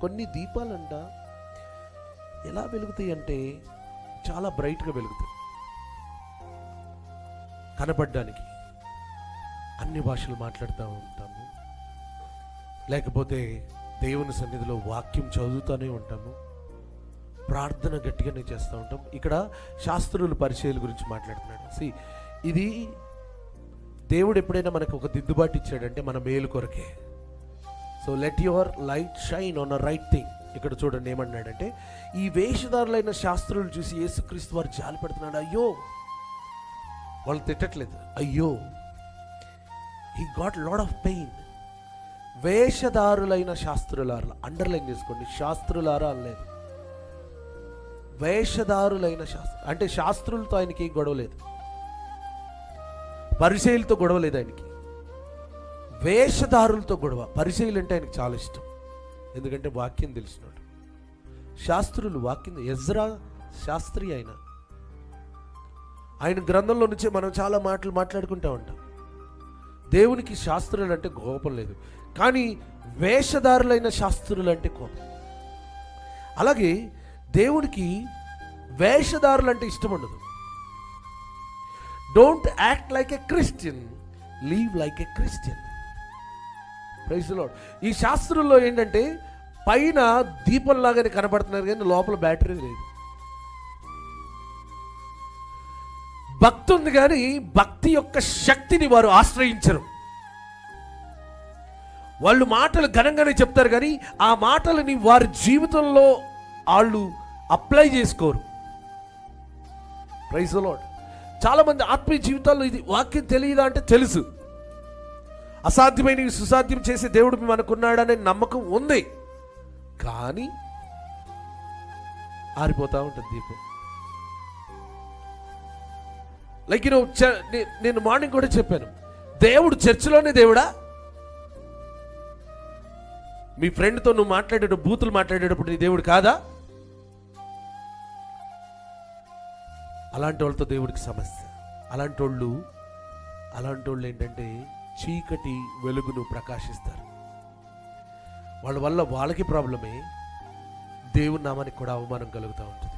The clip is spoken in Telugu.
కొన్ని దీపాలంట ఎలా వెలుగుతాయి అంటే చాలా బ్రైట్గా వెలుగుతాయి. కనపడడానికి అన్ని భాషలు మాట్లాడుతూ ఉంటాము. లేకపోతే దేవుని సన్నిధిలో వాక్యం చదువుతూనే ఉంటాము. ప్రార్థన గట్టిగానే చేస్తూ ఉంటాం. ఇక్కడ శాస్త్రుల పరిచయాల గురించి మాట్లాడుతున్నాడు. సి ఇది దేవుడు ఎప్పుడైనా మనకు ఒక దిద్దుబాటు ఇచ్చాడంటే మన మేలు కొరకే. So let your light shine on a right thing ఇక్కడ చూడండి ఏమన్నాడంటే ఈ వేషధారులైన శాస్త్రులు చూసి యేసుక్రీస్తు వారు జాలి పెడుతున్నాడు. అయ్యో! వాళ్ళు తిట్టట్లేదు. అయ్యో! He got lot of pain వేషధారులైన శాస్త్రులారా అండర్లైన్ చేసుకోండి. శాస్త్రులారా అనలేదు. వేషధారులైన శాస్త్ర అంటే శాస్త్రులతో ఆయనకి గొడవ లేదు. పరిచయులతో గొడవ లేదు ఆయనకి. వేషధారులతో గొడవ. పరిచయలు అంటే ఆయనకు చాలా ఇష్టం. ఎందుకంటే వాక్యం తెలిసినాడు. శాస్త్రులు వాక్యం ఎజ్రా శాస్త్రి ఆయన. ఆయన గ్రంథంలో నుంచే మనం చాలా మాటలు మాట్లాడుకుంటూ ఉంటాం. దేవునికి శాస్త్రులు అంటే కోపం లేదు. కానీ వేషధారులైన శాస్త్రులు అంటే కోపం. అలాగే దేవునికి వేషధారులు అంటే ఇష్టం ఉండదు. Don't act like a Christian live like a Christian praise Lord ఈ శాస్త్రంలో ఏంటంటే పైన దీపంలాగానే కనబడుతున్నారు కానీ లోపల బ్యాటరీ లేదు. భక్తి ఉంది కానీ భక్తి యొక్క శక్తిని వారు ఆశ్రయించరు. వాళ్ళు మాటలు ఘనంగానే చెప్తారు కానీ ఆ మాటలని వారి జీవితంలో వాళ్ళు అప్లై చేసుకోరు. ప్రైజ్ లాడ్ చాలామంది ఆత్మీయ జీవితాల్లో ఇది వాక్యం తెలియదా అంటే తెలుసు. అసాధ్యమైనవి సుసాధ్యం చేసే దేవుడు మనకున్నాడనే నమ్మకం ఉంది. కానీ ఆరిపోతా ఉంటుంది దీపం. లైక్ నేను నేను మార్నింగ్ కూడా చెప్పాను. దేవుడు చర్చిలోనే దేవుడా? మీ ఫ్రెండ్తో నువ్వు మాట్లాడేటప్పుడు బూతులు మాట్లాడేటప్పుడు నీ దేవుడు కాదా? అలాంటి వాళ్ళతో దేవుడికి సమస్య. అలాంటి వాళ్ళు అలాంటి వాళ్ళు ఏంటంటే చీకటి వెలుగును ప్రకాశిస్తారు. వాళ్ళ వల్ల వాళ్ళకి ప్రాబ్లమే దేవుని నామానికి కూడా అవమానం కలుగుతూ ఉంటుంది.